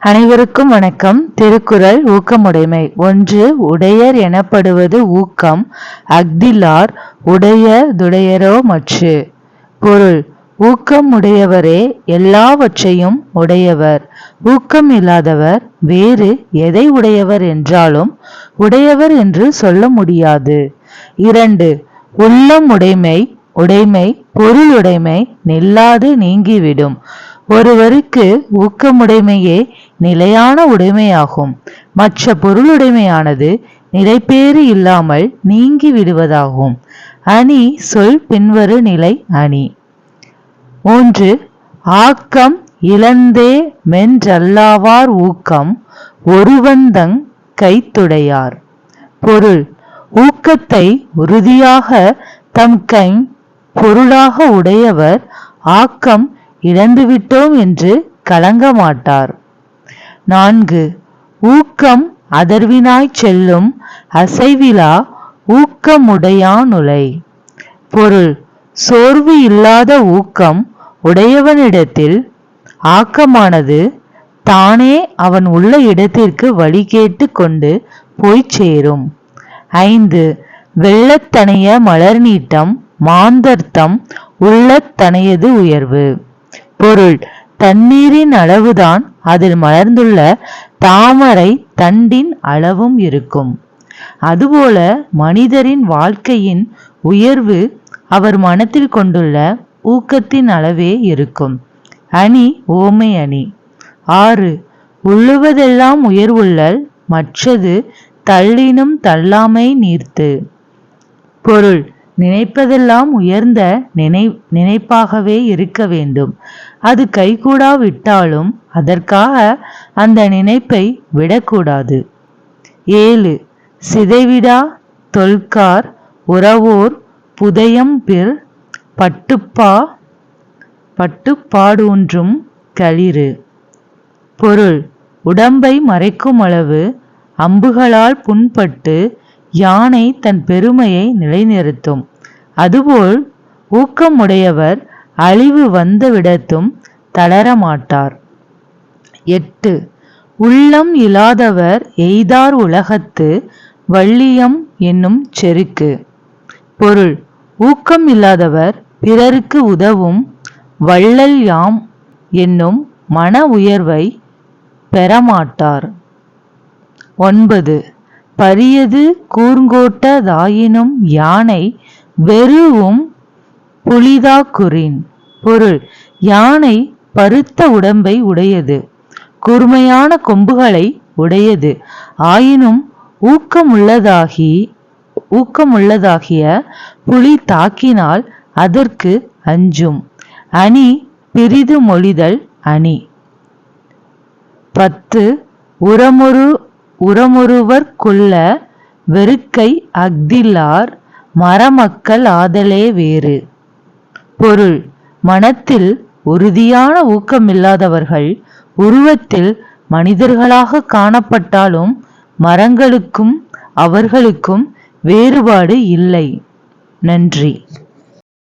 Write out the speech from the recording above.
அனைவருக்கும் வணக்கம். திருக்குறள் ஊக்கமுடைமை. ஒன்று உடையர் எனப்படுவது ஊக்கம். அக்திலார் உடைய துடையரோ மற்று பொருள் ஊக்கம் உடையவரே எல்லாவற்றையும் உடையவர். ஊக்கம் இல்லாதவர் வேறு எதை உடையவர் என்றாலும் உடையவர் என்று சொல்ல முடியாது. இரண்டு உள்ளம் உடைமை உடைமை பொருளுடைமை நில்லாது நீங்கிவிடும். ஒருவருக்கு ஊக்கமுடைமையே நிலையான உடைமையாகும். மற்ற பொருளுடைமையானது நிலைப்பேறு இல்லாமல் நீங்கி விடுவதாகும். அணி சொல் பின்வரு நிலை அணி. ஒன்று ஆக்கம் இழந்தே மென்றல்லாவார் ஊக்கம் ஒருவந்தங் கைத்துடையார். பொருள் ஊக்கத்தை உறுதியாக தம் கை பொருளாக உடையவர் ஆக்கம் இழந்துவிட்டோம் என்று கலங்க மாட்டார் நான்கு. ஊக்கம் அதர்வினாய்ச் செல்லும் அசைவிலா ஊக்கமுடையானுலை. பொருள் சோர்வு இல்லாத ஊக்கம் உடையவனிடத்தில் ஆக்கமானது தானே அவன் உள்ள இடத்திற்கு வழி கேட்டு கொண்டு போய்ச் சேரும். ஐந்து. வெள்ளத்தனைய மலர் நீட்டம் மாந்தர்த்தம் உள்ளத்தனையது உயர்வு. பொருள் தண்ணீரின் அளவுதான் அதில் மலர்ந்துள்ள தாமரை தண்டின் அளவும் இருக்கும். அதுபோல மனிதரின் வாழ்க்கையின் உயர்வு அவர் மனத்தில் கொண்டுள்ள ஊக்கத்தின் அளவே இருக்கும். அணி ஓமை அணி. ஆறு உள்ளுவதெல்லாம் உயர்வுள்ளல் மற்றது தள்ளினும் தள்ளாமை நீர்த்து. பொருள் நினைப்பதெல்லாம் உயர்ந்த நினை நினைப்பாகவே இருக்க வேண்டும். அது கைகூடாவிட்டாலும் அதற்காக அந்த நினைப்பை விடக்கூடாது. ஏழு சிதைவிடா தொல்கார் உறவோர் புதயம் பிற் பட்டுப்பா பட்டுப்பாடூன்றும் களிறு. பொருள் உடம்பை மறைக்கும் அளவு அம்புகளால் புண்பட்டு யானை தன் பெருமையை நிலைநிறுத்தும். அதுபோல் ஊக்கமுடையவர் அழிவு வந்தவிடத்தும் தளரமாட்டார். எட்டு. உள்ளம் இல்லாதவர் எய்தார் உலகத்து வள்ளியம் என்னும் செருக்கு. பொருள். ஊக்கம் இல்லாதவர் பிறருக்கு உதவும் வள்ளல் யாம் என்னும் மன உயர்வை பெறமாட்டார். ஒன்பது. பரியது கூர்ங்கோட்டதாயினும் யானை வெறுவும் புலிதாக்குறின். பொருள் யானை பருத்த உடம்பை உடையது கூர்மையான கொம்புகளை உடையது. ஆயினும் ஊக்கமுள்ளதாகி ஊக்கமுள்ளதாகிய புலி தாக்கினால் அதற்கு அஞ்சும். அணி பிரிது மொழிதல் அணி. பத்து உரமொரு கொள்ள வெறுக்கை அஃதில்லார் மரமக்கள் ஆதலே வேறு. பொருள் மனத்தில் உறுதியான ஊக்கமில்லாதவர்கள் உருவத்தில் மனிதர்களாக காணப்பட்டாலும் மரங்களுக்கும் அவர்களுக்கும் வேறுபாடு இல்லை. நன்றி.